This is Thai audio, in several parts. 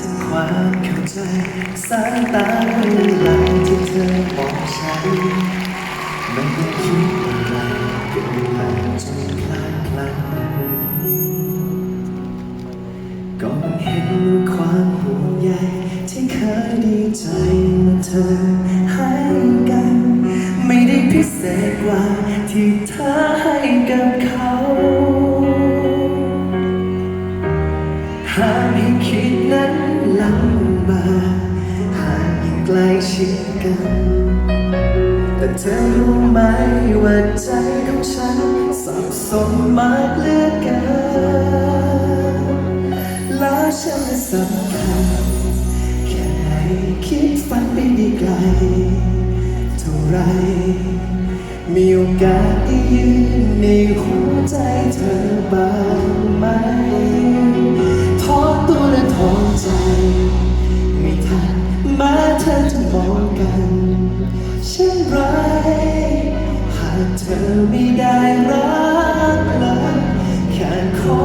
จากความเข้าใจสายตาเวลาที่เธอบอกฉันไม่ได้คิดอะไรก็ผ่านจนคลางคลังก็มันเห็นว่าความห่วงใยที่เคยดีใจเมื่อเธอให้กัน ไม่ได้พิเศษกว่าที่เธอให้กับเขา หากให้คิดนั้นลำบากหากยิ่งใกล้ชิดกัน แต่เธอรู้ไหมว่าใจของฉันสับสนมากเหลือเกินแล้วฉันจะสำคัญแค่ไหนคิดฝันไปได้ไกล เท่าไร มีโอกาสได้ยืนในหัวใจเธอบ้างไหมากเธอไม่ได้รักเลยแค่ขอ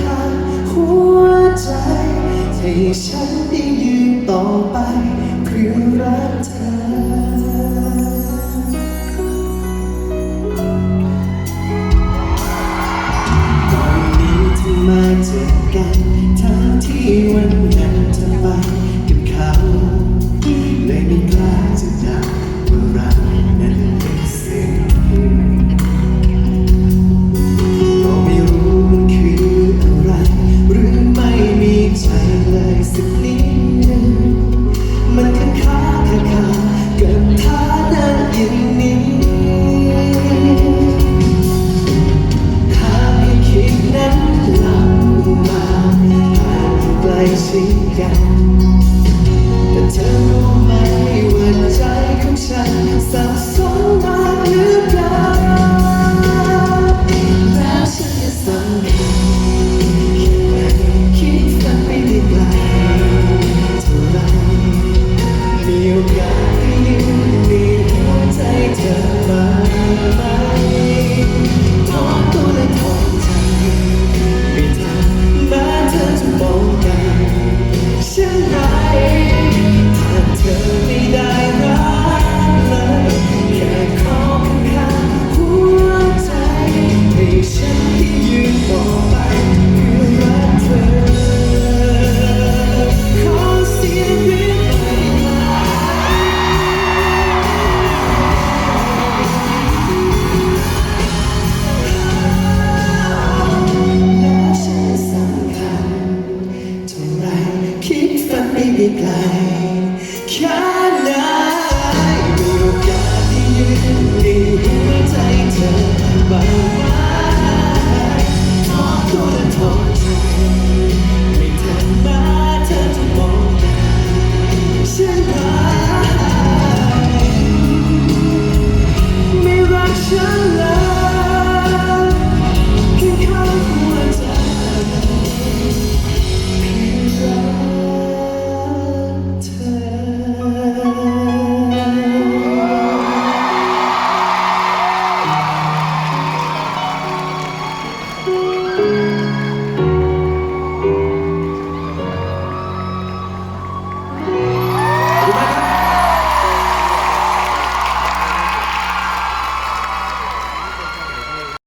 ข้างๆหัวใจให้ฉันได้ยืนต่อไป ชิ มี